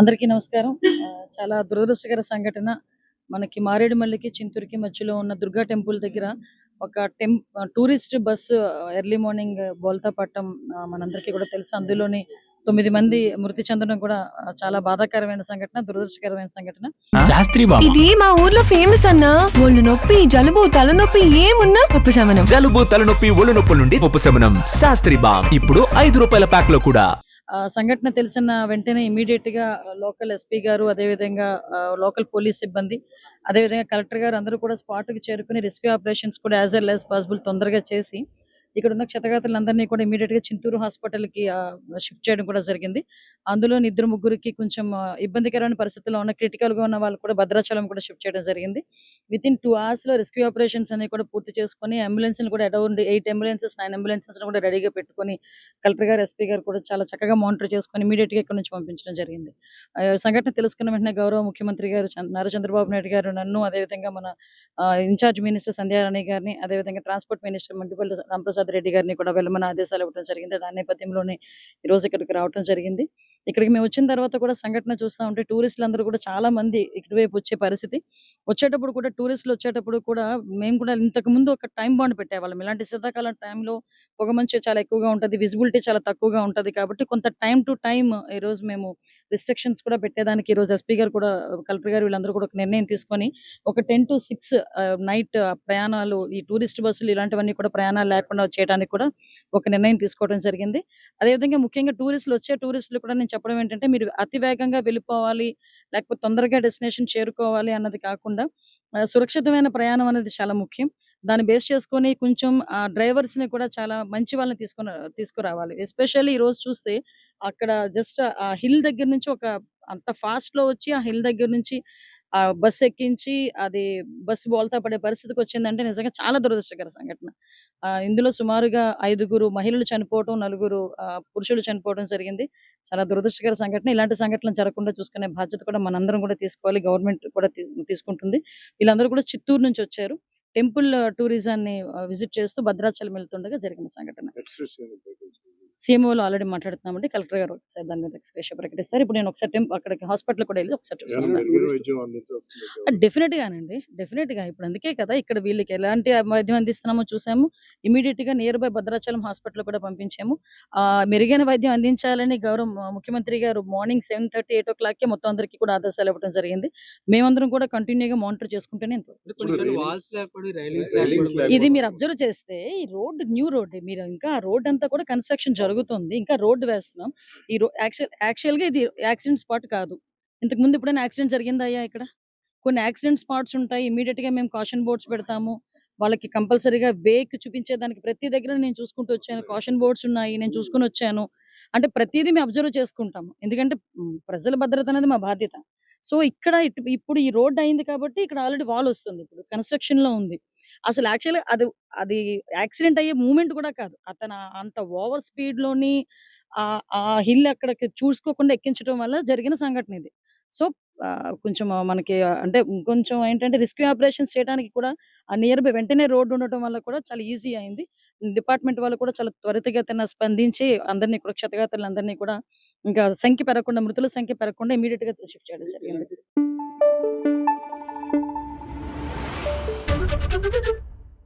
అందరికీ నమస్కారం. చాలా దురదృష్టకర సంఘటన. మనకి మారేడుమల్లికి చింతూరుకి మధ్యలో ఉన్న దుర్గా టెంపుల్ దగ్గర ఒక టెం టూరిస్ట్ బస్సు ఎర్లీ మార్నింగ్ బోల్తా పట్టం మనందరికీ కూడా తెలుసు. అందులోని తొమ్మిది మంది మృతి చెందడం కూడా చాలా బాధాకరమైన సంఘటన దురదృష్టకరమైన సంఘటన. శాస్త్రి బాబు. ఇది మా ఊర్లో ఫేమస్ అన్నా. ఒళ్ళు నొప్పి జలుబు తలనొప్పి ఏమున్నా ఉపశమనం. జలుబు తలనొప్పి ఒళ్ళు నొప్పుల నుండి ఉపశమనం. శాస్త్రి బామ్ ఇప్పుడు ఐదు రూపాయల ప్యాక్లో కూడా. సంఘటన తెలిసిన వెంటనే ఇమీడియట్గా లోకల్ ఎస్పీ గారు అదేవిధంగా లోకల్ పోలీస్ సిబ్బంది అదేవిధంగా కలెక్టర్ గారు అందరూ కూడా స్పాట్కి చేరుకుని రెస్క్యూ ఆపరేషన్స్ కూడా యాజ్ ఎల్ యాజ్ పాసిబుల్ తొందరగా చేసి ఇక్కడ ఉన్న క్షతగాతులందరినీ కూడా ఇమీడియట్గా చింతూరు హాస్పిటల్కి షిఫ్ట్ చేయడం కూడా జరిగింది. అందులో ఇద్దరు ముగ్గురికి కొంచెం ఇబ్బందికరమైన పరిస్థితుల్లో ఉన్న క్రిటికల్గా ఉన్న వాళ్ళు కూడా భద్రాచలం కూడా షిఫ్ట్ చేయడం జరిగింది. విత్ ఇన్ టూ అవర్స్లో రెస్క్యూ ఆపరేషన్స్ అనేవి కూడా పూర్తి చేసుకొని అంబులెన్స్ కూడా అరౌండ్ ఎయిట్ అంబులెన్సెస్ నైన్ అంబులెన్సెస్ని కూడా రెడీగా పెట్టుకొని కలెక్టర్ గారు ఎస్పీ గారు కూడా చాలా చక్కగా మానిటర్ చేసుకొని ఇమీడియట్గా ఇక్కడ నుంచి పంపించడం జరిగింది. సంఘటన తెలుసుకున్న వెంటనే గౌరవ ముఖ్యమంత్రి గారు నారా చంద్రబాబు నాయుడు గారు నన్ను అదేవిధంగా మన ఇన్ఛార్జ్ మినిస్టర్ సంధ్యారాణి గారిని అదేవిధంగా ట్రాన్స్పోర్ట్ మినిస్టర్ మంటిపల్లి రామప్రసాద్ రెడ్డి గారిని కూడా వెళ్ళమని ఆదేశాలు ఇవ్వడం జరిగింది. దాని నేపథ్యంలోనే ఈరోజు రోజు ఇక్కడికి రావడం జరిగింది. ఇక్కడికి మేము వచ్చిన తర్వాత కూడా సంఘటన చూస్తూ ఉంటే టూరిస్టులు అందరూ కూడా చాలా మంది ఇటువైపు వచ్చే పరిస్థితి. వచ్చేటప్పుడు కూడా టూరిస్టులు వచ్చేటప్పుడు కూడా మేము కూడా ఇంతకు ముందు ఒక టైం బాండ్ పెట్టేవాళ్ళం. ఇలాంటి శీతాకాలం టైంలో పొగ మంచు చాలా ఎక్కువగా ఉంటుంది విజిబిలిటీ చాలా తక్కువగా ఉంటది కాబట్టి కొంత టైం టు టైం ఈ రోజు మేము రిస్ట్రిక్షన్స్ కూడా పెట్టేదానికి ఈ రోజు ఎస్పీ గారు కూడా కలెక్టర్ గారు వీళ్ళందరూ కూడా ఒక నిర్ణయం తీసుకొని ఒక టెన్ టు సిక్స్ నైట్ ప్రయాణాలు ఈ టూరిస్ట్ బస్సులు ఇలాంటివన్నీ కూడా ప్రయాణాలు లేకుండా చేయడానికి కూడా ఒక నిర్ణయం తీసుకోవడం జరిగింది. అదేవిధంగా ముఖ్యంగా టూరిస్టులు వచ్చే టూరిస్టులు కూడా నేను చెప్పడం ఏంటంటే మీరు అతి వేగంగా వెళ్ళిపోవాలి లేకపోతే తొందరగా డెస్టినేషన్ చేరుకోవాలి అన్నది కాకుండా సురక్షితమైన ప్రయాణం అనేది చాలా ముఖ్యం. దాన్ని బేస్ చేసుకొని కొంచెం ఆ డ్రైవర్స్ని కూడా చాలా మంచి వాళ్ళని తీసుకొని తీసుకురావాలి. ఎస్పెషల్లీ ఈ రోజు చూస్తే అక్కడ జస్ట్ ఆ హిల్ దగ్గర నుంచి ఒక అంత ఫాస్ట్లో వచ్చి ఆ హిల్ దగ్గర నుంచి ఆ బస్ ఎక్కించి అది బస్సు బోల్తా పడే పరిస్థితికి వచ్చిందంటే నిజంగా చాలా దురదృష్టకర సంఘటన. ఆ ఇందులో సుమారుగా ఐదుగురు మహిళలు చనిపోవటం నలుగురు ఆ, పురుషులు చనిపోవడం జరిగింది. చాలా దురదృష్టకర సంఘటన. ఇలాంటి సంఘటనలు జరగకుండా చూసుకునే బాధ్యత కూడా మనందరం కూడా తీసుకోవాలి. గవర్నమెంట్ కూడా తీసుకుంటుంది. వీళ్ళందరూ కూడా చిత్తూరు నుంచి వచ్చారు. టెంపుల్ టూరిజాన్ని విజిట్ చేస్తూ భద్రాచలం వెళ్తుండగా జరిగిన సంఘటన. సీఎంఓలో ఆల్రెడీ మాట్లాడుతున్నామండి. కలెక్టర్ గారు ఒకసారి దాని మీద ఎక్స్ప్రెషన్ ప్రకటిస్తారు. ఇప్పుడు నేను ఒకసారి అక్కడికి హాస్పిటల్ కూడా వెళ్ళి ఒకసారి చూస్తాను. డెఫినెట్ గానండి డెఫినెట్గా ఇప్పుడు అందుకే కదా ఇక్కడ వీళ్ళకి ఎలాంటి వైద్యం అందిస్తున్నామో చూసాము. ఇమీడియట్గా నియర్ బై భద్రాచలం హాస్పిటల్ కూడా పంపించాము. ఆ మెరుగైన వైద్యం అందించాలని గౌరవ ముఖ్యమంత్రి గారు మార్నింగ్ సెవెన్ థర్టీ ఎయిట్ ఓ క్లాక్కి మొత్తం అందరికీ కూడా ఆదేశాలు ఇవ్వడం జరిగింది. మేమందరం కూడా కంటిన్యూగా మానిటర్ చేసుకుంటూనే ఇది మీరు అబ్జర్వ్ చేస్తే ఈ రోడ్ న్యూ రోడ్ మీరు ఇంకా రోడ్ అంతా కూడా కన్స్ట్రక్షన్ జరుగుతుంది. ఇంకా రోడ్డు వేస్తున్నాం. ఈ రో యాక్చువల్ యాక్చువల్గా ఇది యాక్సిడెంట్ స్పాట్ కాదు. ఇంతకు ముందు ఎప్పుడైనా యాక్సిడెంట్ జరిగిందా అయ్యా ఇక్కడ? కొన్ని యాక్సిడెంట్ స్పాట్స్ ఉంటాయి. ఇమీడియట్గా మేము కాషన్ బోర్డ్స్ పెడతాము. వాళ్ళకి కంపల్సరీగా వేక్ చూపించేదానికి ప్రతి దగ్గర నేను చూసుకుంటూ వచ్చాను. కాషన్ బోర్డ్స్ ఉన్నాయి. నేను చూసుకుని వచ్చాను. అంటే ప్రతిదీ మేము అబ్జర్వ్ చేసుకుంటాము. ఎందుకంటే ప్రజల భద్రత అనేది మా బాధ్యత. సో ఇక్కడ ఇప్పుడు ఈ రోడ్ అయింది కాబట్టి ఇక్కడ ఆల్రెడీ వాల్ వస్తుంది. ఇప్పుడు కన్స్ట్రక్షన్లో ఉంది. అసలు యాక్చువల్గా అది అది యాక్సిడెంట్ అయ్యే మూమెంట్ కూడా కాదు. అతను అంత ఓవర్ స్పీడ్లోని ఆ హిల్ అక్కడికి చూసుకోకుండా ఎక్కించడం వల్ల జరిగిన సంఘటన ఇది. సో కొంచెం మనకి అంటే కొంచెం ఏంటంటే రెస్క్యూ ఆపరేషన్స్ చేయడానికి కూడా ఆ నియర్ బై వెంటనే రోడ్డు ఉండటం వల్ల కూడా చాలా ఈజీ అయింది. డిపార్ట్మెంట్ వాళ్ళు కూడా చాలా త్వరితగతిన స్పందించి అందరినీ కూడా క్షతగాతులందరినీ కూడా ఇంకా సంఖ్య పెరగకుండా మృతుల సంఖ్య పెరగకుండా ఇమీడియట్గా షిఫ్ట్ చేయడం జరిగింది. Thank you.